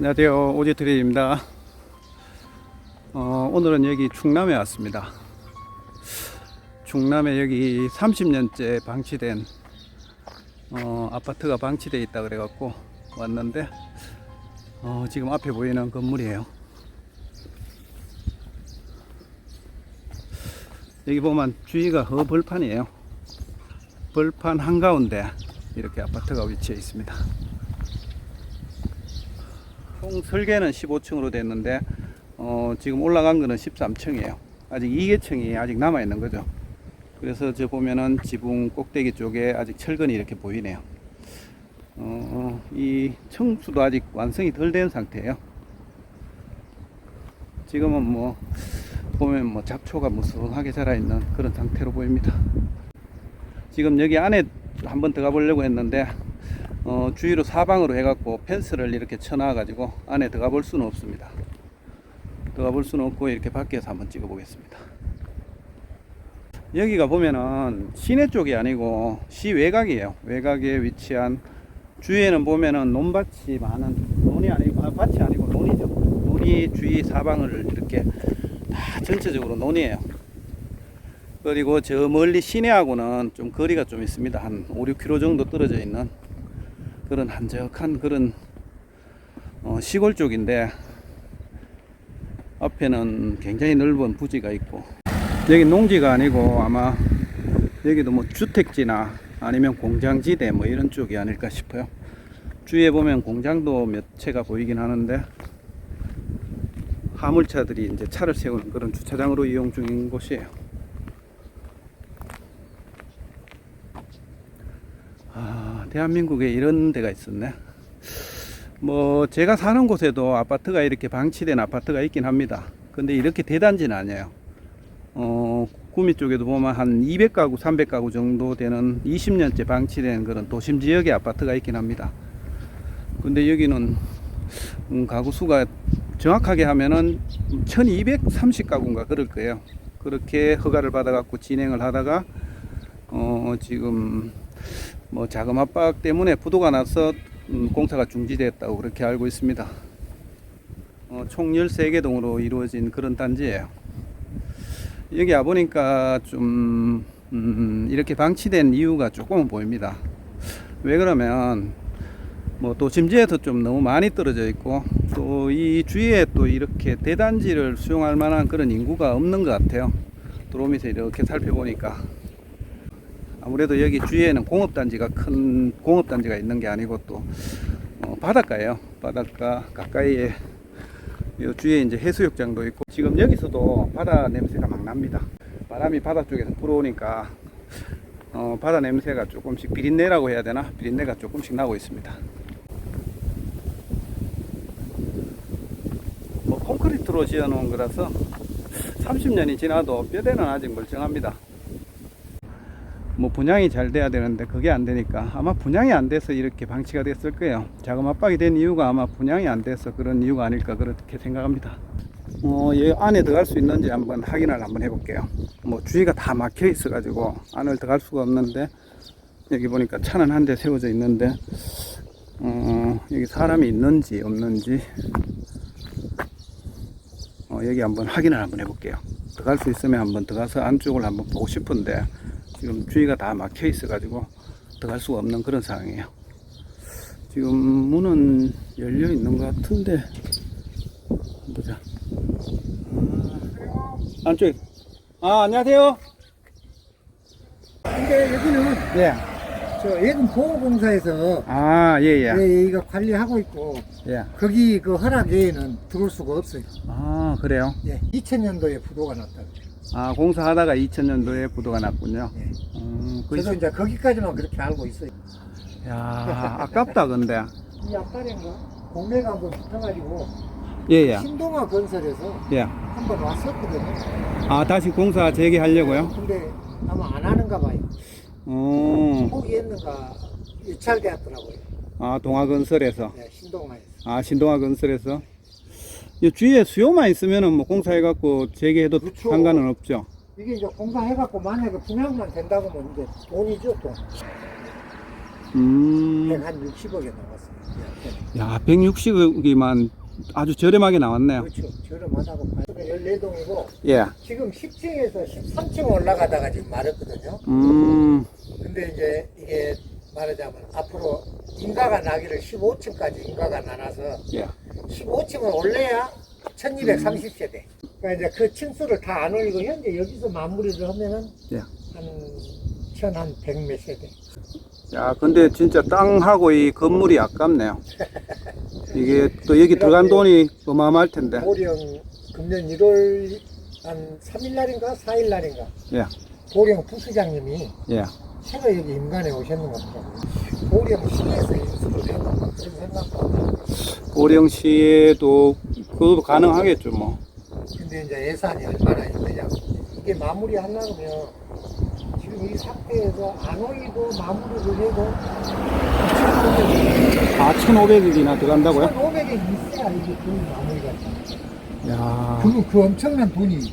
안녕하세요. 오지트레입니다. 어, 오늘은 여기 충남에 왔습니다. 충남에 여기 30년째 방치된 어, 아파트가 방치되어 있다 그래 갖고 왔는데 어, 지금 앞에 보이는 건물이에요. 여기 보면 주위가 허벌판이에요. 벌판 한가운데 이렇게 아파트가 위치해 있습니다 총 설계는 15층으로 됐는데 어, 지금 올라간 거는 13층이에요. 아직 2계층이 아직 남아 있는 거죠. 그래서 저 보면은 지붕 꼭대기 쪽에 아직 철근이 이렇게 보이네요. 어, 이 층수도 아직 완성이 덜 된 상태예요. 지금은 뭐 보면 뭐 잡초가 무성하게 자라 있는 그런 상태로 보입니다. 지금 여기 안에 한번 들어가 보려고 했는데 어, 주위로 사방으로 해갖고 펜스를 이렇게 쳐놔가지고 안에 들어가 볼 수는 없습니다. 들어가 볼 수는 없고 이렇게 밖에서 한번 찍어 보겠습니다. 여기가 보면은 시내 쪽이 아니고 시 외곽이에요. 외곽에 위치한 주위에는 보면은 논밭이 많은 논이 아니고 아, 밭이 아니고 논이죠. 논이 주위 사방을 이렇게 다 전체적으로 논이에요. 그리고 저 멀리 시내하고는 좀 거리가 좀 있습니다. 한 5, 6km 정도 떨어져 있는 그런 한적한 그런 어, 시골 쪽인데 앞에는 굉장히 넓은 부지가 있고 여기 농지가 아니고 아마 여기도 뭐 주택지나 아니면 공장지대 뭐 이런 쪽이 아닐까 싶어요. 주위에 보면 공장도 몇 채가 보이긴 하는데 화물차들이 이제 차를 세우는 그런 주차장으로 이용 중인 곳이에요. 아, 대한민국에 이런 데가 있었네. 뭐 제가 사는 곳에도 아파트가 이렇게 방치된 아파트가 있긴 합니다. 근데 이렇게 대단지는 아니에요. 어, 구미 쪽에도 보면 한 200가구, 300가구 정도 되는 20년째 방치된 그런 도심 지역의 아파트가 있긴 합니다. 근데 여기는 음, 가구 수가 정확하게 하면은 1230가구인가 그럴 거예요. 그렇게 허가를 받아갖고 진행을 하다가 어, 지금 뭐 자금 압박 때문에 부도가 나서 음, 공사가 중지됐다고 그렇게 알고 있습니다. 어, 총 13개 동으로 이루어진 그런 단지예요. 여기 와보니까 좀 음, 이렇게 방치된 이유가 조금은 보입니다. 왜 그러면 뭐 도심지에서 좀 너무 많이 떨어져 있고 또 이 주위에 또 이렇게 대단지를 수용할 만한 그런 인구가 없는 것 같아요. 들어오면서 이렇게 살펴보니까 아무래도 여기 주위에는 공업단지가 큰 공업단지가 있는 게 아니고 또 어, 바닷가예요. 바닷가 가까이에 이 주위에 이제 해수욕장도 있고 지금 여기서도 바다 냄새가 막 납니다. 바람이 바다 쪽에서 불어오니까 어, 바다 냄새가 조금씩 비린내라고 해야 되나 비린내가 조금씩 나고 있습니다. 뭐 콘크리트로 지어놓은 거라서 30년이 지나도 뼈대는 아직 멀쩡합니다. 뭐 분양이 잘 돼야 되는데 그게 안 되니까 아마 분양이 안 돼서 이렇게 방치가 됐을 거예요. 자금 압박이 된 이유가 아마 분양이 안 돼서 그런 이유가 아닐까 그렇게 생각합니다. 어, 이 안에 들어갈 수 있는지 한번 확인을 한번 해볼게요. 뭐 주위가 다 막혀 있어가지고 안을 들어갈 수가 없는데 여기 보니까 차는 한 대 세워져 있는데 어, 여기 사람이 있는지 없는지 어, 여기 한번 확인을 한번 해볼게요. 들어갈 수 있으면 한번 들어가서 안쪽을 한번 보고 싶은데 지금 주위가 다 막혀 있어 가지고 들어갈 수가 없는 그런 상황이에요. 지금 문은 열려 있는 것 같은데 보자. 아, 안쪽에. 아 안녕하세요. 근데 여기는 예. 저 예금 보호공사에서 아 예예. 예, 여기가 관리하고 있고 예. 거기 그 허락 외에는 들어올 수가 없어요. 아 그래요. 예, 2000년도에 부도가 났다. 아 공사하다가 2000년도에 부도가 났군요. 예. 음, 그 저도 이제 거기까지만 그렇게 알고 있어요. 야 아깝다 근데. 이 앞달인가 공매가 한번 붙어가지고 예예. 신동아 건설에서 예. 한번 왔었거든요. 아 다시 공사 재개하려고요? 근데 아마 안 하는가 봐요. 어. 포기했는가 유찰되었더라고요. 아 동화건설에서. 예, 신동아에서. 아 신동아 건설에서. 이 주위에 수요만 있으면은 뭐 공사해갖고 재개해도 그렇죠. 상관은 없죠. 이게 이제 공사해갖고 만약에 분양만 된다고 하면 이제 돈이죠 돈. 음. 100한 60억에 나왔어요. 야, 160억이만 아주 저렴하게 나왔네요. 그렇죠. 저렴하다고 봐요. 14동이고 예. 지금 10층에서 13층 올라가다가 지금 말했거든요. 음, 근데 이제 이게 말하자면 앞으로 인가가 나기를 15층까지 인가가 나눠서 예. 15층을 올려야 1230세대. 그러니까 이제 그 층수를 다 안 올리고 현재 여기서 마무리를 하면은 예. 한1100몇 세대. 야, 근데 진짜 땅하고 이 건물이 아깝네요. 이게 또 여기 들어간 돈이 어마어마할 텐데. 보령 금년 1월 한 3일 날인가 4일 날인가 예. 보령 부수장님이 예. 제가 여기 임관에 오셨는 것 같더라고요. 보령 시에서 인수를 해봐 그런 생각도 고 령 시에도 그것도 가능하겠죠, 뭐. 근데 이제 예산이 얼마나 있느냐. 이게 마무리 하려면 지금 이 상태에서 안 올리고 마무리를 해도 아, 1,500억이나 들어간다고요? 1,500이 있어야 이게 돈 마무리가 돼. 야. 그, 그 엄청난 돈이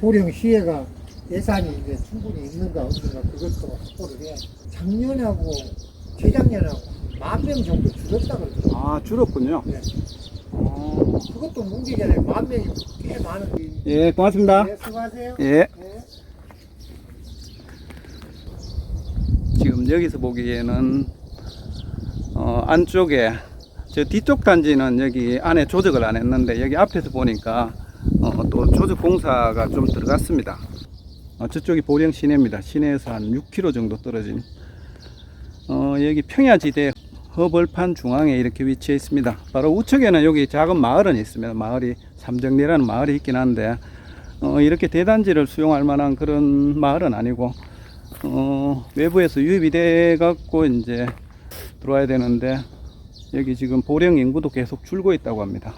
보령 시에가 예산이 이제 충분히 있는가 없는가 그것도 확보를 해야 돼. 작년하고 재작년하고 만 명 정도 줄었다 그러더라고요. 아, 줄었군요. 네. 어. 그것도 문제잖아요. 만 명이 꽤 많은. 예, 고맙습니다. 네, 수고하세요. 예. 네. 지금 여기서 보기에는 어, 안쪽에 저 뒤쪽 단지는 여기 안에 조적을 안 했는데 여기 앞에서 보니까 어, 또 조적 공사가 좀 들어갔습니다. 어, 저쪽이 보령 시내입니다. 시내에서 한 6km 정도 떨어진 어, 여기 평야지대 허벌판 중앙에 이렇게 위치해 있습니다. 바로 우측에는 여기 작은 마을은 있습니다. 마을이 삼정리라는 마을이 있긴 한데 어, 이렇게 대단지를 수용할 만한 그런 마을은 아니고 어, 외부에서 유입이 돼 갖고 이제 들어와야 되는데 여기 지금 보령 인구도 계속 줄고 있다고 합니다.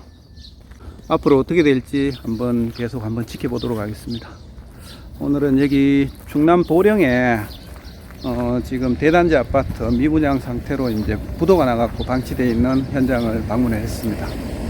앞으로 어떻게 될지 한번 계속 한번 지켜보도록 하겠습니다. 오늘은 여기 충남 보령에 어, 지금 대단지 아파트 미분양 상태로 이제 부도가 나갖고 방치되어 있는 현장을 방문했습니다.